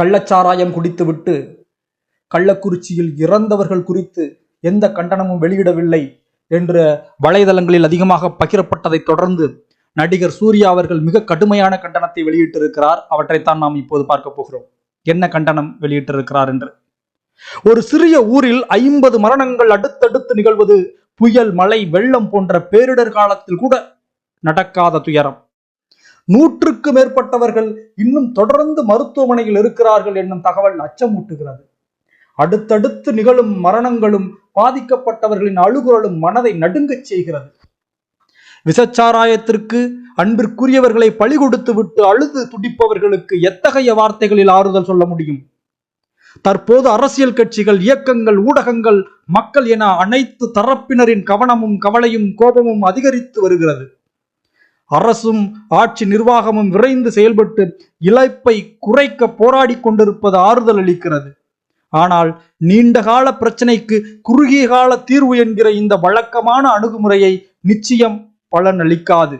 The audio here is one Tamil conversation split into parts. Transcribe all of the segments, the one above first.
கள்ளச்சாராயம் குடித்துவிட்டு கள்ளக்குறிச்சியில் இறந்தவர்கள் குறித்து எந்த கண்டனமும் வெளியிடவில்லை என்ற வலைதளங்களில் அதிகமாக பகிரப்பட்டதை தொடர்ந்து நடிகர் சூர்யா அவர்கள் மிக கடுமையான கண்டனத்தை வெளியிட்டிருக்கிறார். அவற்றைத்தான் நாம் இப்போது பார்க்க போகிறோம். என்ன கண்டனம் வெளியிட்டிருக்கிறார் என்று. ஒரு சிறிய ஊரில் ஐம்பது மரணங்கள் அடுத்தடுத்து நிகழ்வது புயல் மழை வெள்ளம் போன்ற பேரிடர் காலத்தில் கூட நடக்காத துயரம். நூற்றுக்கு மேற்பட்டவர்கள் இன்னும் தொடர்ந்து மருத்துவமனையில் இருக்கிறார்கள் என்னும் தகவல் அச்சமூட்டுகிறது. அடுத்தடுத்து நிகழும் மரணங்களும் பாதிக்கப்பட்டவர்களின் அழுகுரலும் மனதை நடுங்கச் செய்கிறது. விசச்சாராயத்திற்கு அன்பிற்குரியவர்களை பழி கொடுத்து விட்டு அழுது துடிப்பவர்களுக்கு எத்தகைய வார்த்தைகளில் ஆறுதல் சொல்ல முடியும்? தற்போது அரசியல் கட்சிகள் இயக்கங்கள் ஊடகங்கள் மக்கள் என அனைத்து தரப்பினரின் கவனமும் கவலையும் கோபமும் அதிகரித்து வருகிறது. அரசும் ஆட்சி நிர்வாகமும் விரைந்து செயல்பட்டு இழப்பை குறைக்க போராடி கொண்டிருப்பது ஆறுதல் அளிக்கிறது. ஆனால் நீண்டகால பிரச்சனைக்கு குறுகிய கால தீர்வு என்கிற இந்த வழக்கமான அணுகுமுறையை நிச்சயம் பலனளிக்காது.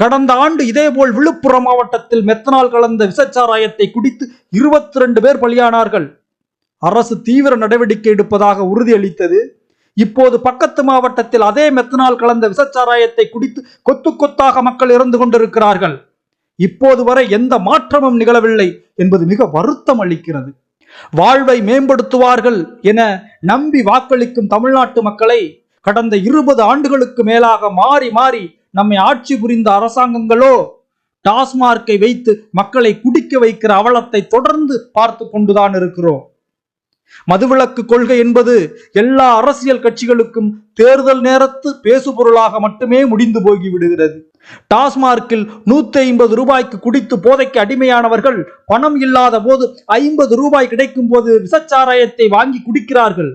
கடந்த ஆண்டு இதேபோல் விழுப்புரம் மாவட்டத்தில் மெத்தனால் கலந்த விசச்சாராயத்தை குடித்து இருபத்தி ரெண்டு பேர் பலியானார்கள். அரசு தீவிர நடவடிக்கை எடுப்பதாக உறுதியளித்தது. இப்போது பக்கத்து மாவட்டத்தில் அதே மெத்தனால் கலந்த விசச்சாராயத்தை குடித்து கொத்து கொத்தாக மக்கள் இறந்து கொண்டிருக்கிறார்கள். இப்போது வரை எந்த மாற்றமும் நிகழவில்லை என்பது மிக வருத்தம் அளிக்கிறது. வாழ்வை மேம்படுத்துவார்கள் என நம்பி வாக்களிக்கும் தமிழ்நாட்டு மக்களை கடந்த இருபது ஆண்டுகளுக்கு மேலாக மாறி மாறி நம்மை ஆட்சி புரிந்த அரசாங்கங்களோ டாஸ்மார்க்கை வைத்து மக்களை குடிக்க வைக்கிற அவலத்தை தொடர்ந்து பார்த்து கொண்டுதான் இருக்கிறோம். மதுவிலக்கு கொள்கை என்பது எல்லா அரசியல் கட்சிகளுக்கும் தேர்தல் நேரத்து பேசுபொருளாக மட்டுமே முடிந்து போகி விடுகிறது. டாஸ்மார்க்கில் நூத்தி ஐம்பது ரூபாய்க்கு குடித்து போதைக்கு அடிமையானவர்கள் பணம் இல்லாத போது ஐம்பது ரூபாய் கிடைக்கும் போது விசச்சாராயத்தை வாங்கி குடிக்கிறார்கள்.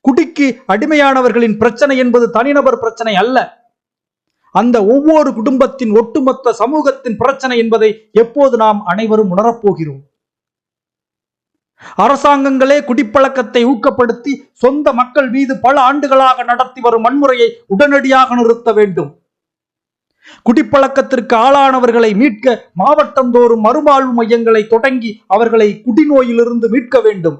குடிக்கு அடிமையானவர்களின் பிரச்சனை என்பது தனிநபர் பிரச்சனை அல்ல. அந்த ஒவ்வொரு குடும்பத்தின் ஒட்டுமொத்த சமூகத்தின் பிரச்சனை என்பதை எப்போது நாம் அனைவரும் உணரப்போகிறோம். அரசாங்கங்களே குடிப்பழக்கத்தை ஊக்கப்படுத்தி சொந்த மக்கள் மீது பல ஆண்டுகளாக நடத்தி வரும் வன்முறையை உடனடியாக நிறுத்த வேண்டும். குடிப்பழக்கத்திற்கு ஆளானவர்களை மீட்க மாவட்டந்தோறும் மறுவாழ்வு மையங்களை தொடங்கி அவர்களை குடிநோயிலிருந்து மீட்க வேண்டும்.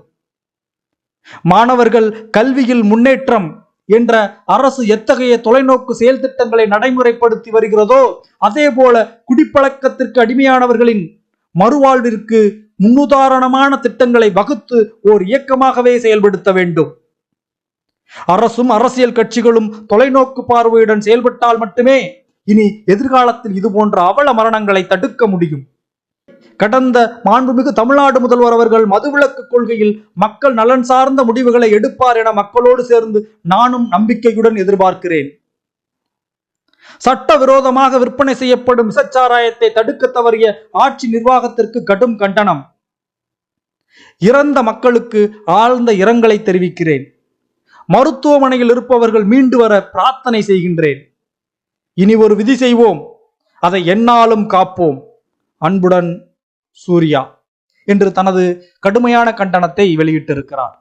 மாணவர்கள் கல்வியில் முன்னேற்றம் என்ற அரசு எத்தகைய தொலைநோக்கு செயல் திட்டங்களை நடைமுறைப்படுத்தி வருகிறதோ அதே போல குடிப்பழக்கத்திற்கு அடிமையானவர்களின் மறுவாழ்விற்கு முன்னுதாரணமான திட்டங்களை வகுத்து ஓர் இயக்கமாகவே செயல்படுத்த வேண்டும். அரசும் அரசியல் கட்சிகளும் தொலைநோக்கு பார்வையுடன் செயல்பட்டால் மட்டுமே இனி எதிர்காலத்தில் இது போன்ற அவல மரணங்களை தடுக்க முடியும். கடந்த மாண்புமிகு தமிழ்நாடு முதல்வர் அவர்கள் மதுவிலக்கு கொள்கையில் மக்கள் நலன் சார்ந்த முடிவுகளை எடுப்பார் என மக்களோடு சேர்ந்து நானும் நம்பிக்கையுடன் எதிர்பார்க்கிறேன். சட்டவிரோதமாக விற்பனை செய்யப்படும் விசச்சாராயத்தை தடுக்க தவறிய ஆட்சி நிர்வாகத்திற்கு கடும் கண்டனம். இறந்த மக்களுக்கு ஆழ்ந்த இரங்கலை தெரிவிக்கிறேன். மருத்துவமனையில் இருப்பவர்கள் மீண்டு வர பிரார்த்தனை செய்கின்றேன். இனி ஒரு விதி செய்வோம். அதை என்னாலும் காப்போம். அன்புடன் சூர்யா. என்று தனது கடுமையான கண்டனத்தை வெளியிட்டிருக்கிறார்.